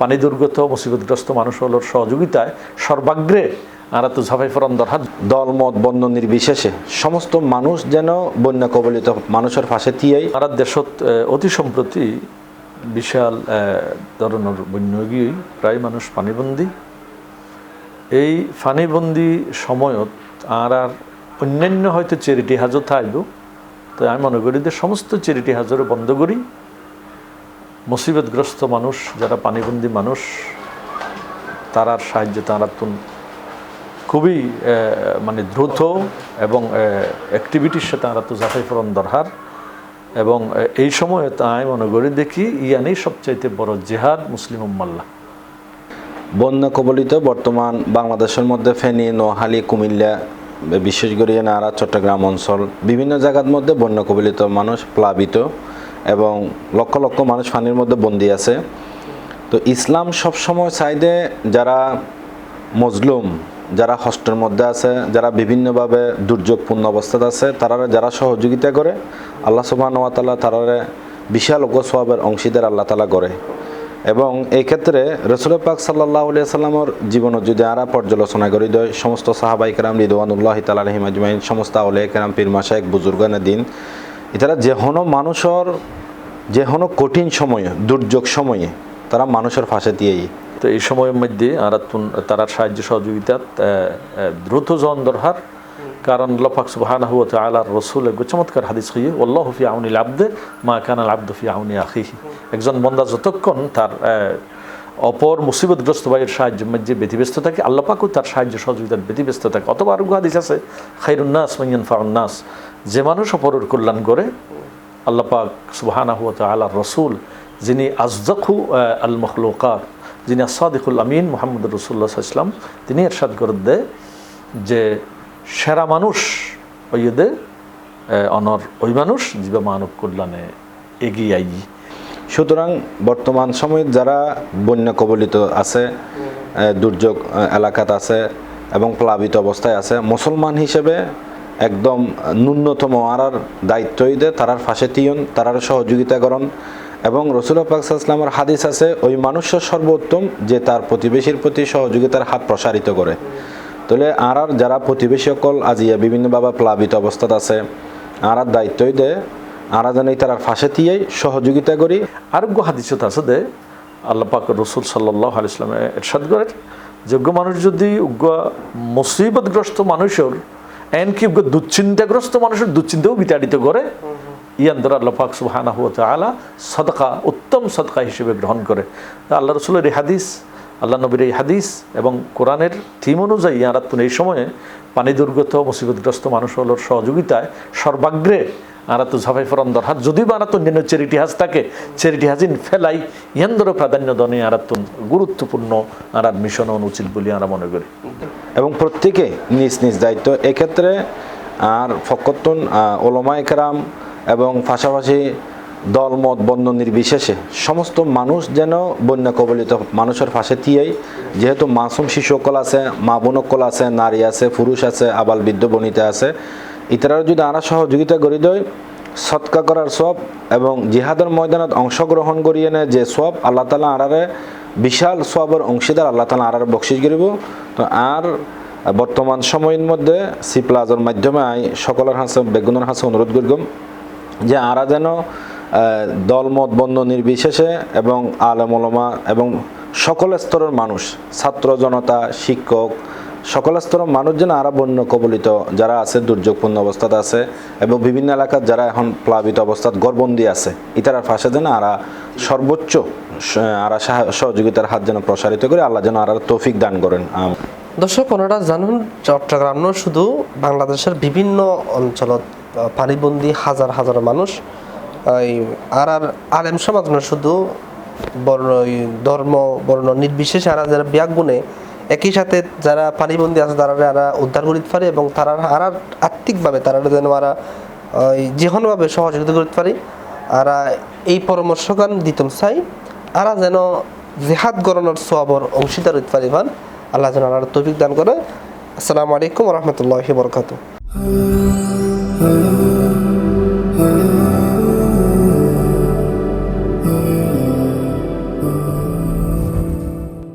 পানি দুর্গত মুসিবতগ্রস্ত মানুষ হলোর সহযোগিতায় সর্বাগ্রে আরা তো ঝাফাই ফরন দরহাত দল মত বর্ণ নির্বিশেষে সমস্ত মানুষ যেন বন্যা কবলিত মানুষের পাশে দিয়েই আর দেশত অতি সম্প্রতি বিশাল ধরনের বন্যগী প্রায় মানুষ পানিবন্দী। এই পানিবন্দী সময়ত আর আর অন্যান্য হয়তো চেরিটি হাজত থাকব তো আমি মনে করি যে সমস্ত চেরিটি হাজরে বন্ধ করি। মুসিবতগ্রস্ত মানুষ, যারা পানিবন্দী মানুষ, তারার সাহায্যে তারা তুন খুবই মানে দ্রুত এবং অ্যাক্টিভিটির সাথে তারা তো যাচাই ফরন দরকার এবং এই সময়ে তাই মনে করি দেখি ইয়ানি সবচাইতে বড় জেহাদ মুসলিম উম্মাল্লা বন্যা কবলিত বর্তমান বাংলাদেশের মধ্যে ফেনী, নোহালি, কুমিল্লা বিশেষ করে নারা, চট্টগ্রাম অঞ্চল, বিভিন্ন জায়গার মধ্যে বন্যা কবলিত মানুষ প্লাবিত। এবং লক্ষ লক্ষ মানুষ পানির মধ্যে বন্দী আছে। তো ইসলাম সবসময় চাইদে যারা মজলুম, যারা হস্টের মধ্যে আছে, যারা বিভিন্নভাবে দুর্যোগপূর্ণ অবস্থাতে আছে তারা যারা সহযোগিতা করে, আল্লাহ সুবাহ তালা তারারে বিশাল সবের অংশীদার আল্লাহ তালা করে। এবং এই ক্ষেত্রে রসুল পাক সাল্লাহ সাল্লামর জীবনত যদি আরা পর্যালোচনা করি দেয় সমস্ত সাহাবাই কেরাম রিদওয়ানুল্লাহ তালাহিম আজমাইন, সমস্ত আউলিয়া কেরাম, পীর মাসায়েক বুজুর্গানের দিন এটারা যে হনো মানুষের যে কোনো কঠিন সময়ে, দুর্যোগ সময়ে তারা মানুষের ফাঁসে দিয়েই। তো এই সময়ের মধ্যে আর তারা সাহায্য সহযোগিতা দ্রুত জন দরহার। কারণ লফাক সুবাহানা হুয়া আলার রসুল এক চমৎকার হাদিস হইয়ে ওল্লাহ আউনি আব্দে মা কানাল আব্দ আউনি আখিহি। একজন বন্দা যতক্ষণ তার অপর মুসিবতগ্রস্ত ভাইয়ের সাহায্যের মধ্যে ব্যতিব্যস্ত থাকে, আল্লাহ পাকও তার সাহায্য সহযোগিতার ব্যতিব্যস্ত থাকে। অথবা আরোগ্য হাদিস আছে খাইরুন্নাস মাইয়ান ফাউন্নাস যে মানুষ অপরের কল্যাণ করে আল্লাহ পাক সুবাহানা হুয়া রসুল, যিনি আজদখু আল মখলুকাত যিনি আসাদিকুল আমিন মোহাম্মদ রসুল্লাহ ইসলাম তিনি এরশাদ করে দেয় যে সেরা মানুষ ওইদে অনর ওই মানুষ জীবা মানব কল্যাণে এগিয়ে আই সুতরাং বর্তমান সময়ে যারা বন্যা কবলিত আছে দুর্যোগ এলাকাত আছে এবং প্লাবিত অবস্থায় আছে, মুসলমান হিসেবে একদম ন্যূনতম আরার দায়িত্বই দে তারার ফাঁসে তিয়ন, তারার সহযোগিতা করন এবং রসুল পাকসাল্লামের হাদিস আছে, ওই মানুষের সর্বোত্তম যে তার প্রতিবেশীর প্রতি সহযোগিতার হাত প্রসারিত করে। তাহলে আর আর যারা প্রতিবেশী সকল আজিয়া বিভিন্নভাবে প্লাবিত অবস্থাত আছে আর আর দায়িত্বই দেয় আরা যেন এই তারার ফাঁসে দিয়েই সহযোগিতা করি। আরোগ্য হাদিসত আছে দে, আল্লাহ পাক রসুল সাল্লাহ আলিয়ামে এরশাদ করেন, যোগ্য মানুষ যদি উগ্র মুসিবতগ্রস্ত মানুষের উগ্র দুশ্চিন্তাগ্রস্ত মানুষের দুশ্চিন্তাও বিতাড়িত করে। ইয়ান্দর আল্লাহ পাক সুহানা হুয়া আলা সদকা, উত্তম সদকা হিসেবে গ্রহণ করে। আল্লাহ রসুলের এই হাদিস, আল্লাহ নবীর এই হাদিস এবং কোরআনের থিম অনুযায়ী আরাত্তুন এই সময়ে পানি দুর্গত, মুসিবতগ্রস্ত মানুষ হলোর সহযোগিতায় সর্বাগ্রে আরাত ঝাফাই ফরন দরহাত। যদি বা আরাতুন যেন চেরিটি হাজ থাকে চেরিটি হাজিন ফেলাই ইহান্দর প্রাধান্য দনে আরাতুন গুরুত্বপূর্ণ আরাত মিশন অনুচিত বলে আমরা মনে করি। এবং প্রত্যেকে নিজ নিজ দায়িত্ব। এক্ষেত্রে আর ফকতুন ওলমা একরাম এবং পাশাপাশি দলমত বন্ধ নির্বিশেষে সমস্ত মানুষ যেন বন্যা কবলিত মানুষের পাশে দিয়েই যেহেতু মাসুম শিশুকল আছে, মা বোনকল আছে, নারী আছে, পুরুষ আছে, আবাল বৃদ্ধ বনিতা আছে ইতারা যদি আরা সহযোগিতা করি দেয় সৎকা করার সব এবং জিহাদের ময়দানত অংশগ্রহণ করিয়ে নেয় যে সব, আল্লাহ তালা আরারে বিশাল সবের অংশীদার, আল্লাহ তালা আরারে বকশিস করিব। তো আর বর্তমান সময়ের মধ্যে সি প্লাজার মাধ্যমে আই সকলের হাসে, বেগুনের হাসে অনুরোধ করগম যে আরা যেন দলমত বন্ধ নির্বিশেষে এবং আলমলমা এবং সকল স্তরের মানুষ, ছাত্র জনতা, শিক্ষক সকল স্তরের মানুষ যেন আরা বন্য কবলিত, যারা আছে দুর্যোগপূর্ণ অবস্থাত আছে এবং বিভিন্ন এলাকার যারা এখন প্লাবিত অবস্থাত গড়বন্দি আছে। ইতারার ফাঁসে যেন আরা সর্বোচ্চ আরা সহযোগিতার হাত যেন প্রসারিত করে আল্লাহ যেন আরা তৌফিক দান করেন। দর্শক, ওনারা জানুন, চট্টগ্রাম শুধু বাংলাদেশের বিভিন্ন অঞ্চলত পানিবন্দী হাজার হাজার মানুষ এই আর আর আলেম সমাজ শুধু বর্ণ ধর্ম, বর্ণ নির্বিশেষে আর যারা বিয়াক গুণে একই সাথে যারা পানিবন্দী আছে, তারা যারা উদ্ধার করিতে পারে এবং তারা আর আর্থিকভাবে তারা যেন আরা, ওই যে কোনোভাবে সহযোগিতা করতে পারে, আর এই পরামর্শগান দিতম চাই, আরা যেন জেহাদ গরণের সবর অংশীদার হইতে পারি ভান আল্লাহ যেন আর তৌফিক দান করে। আসসালামু আলাইকুম রহমতুল্লাহি বরকাতু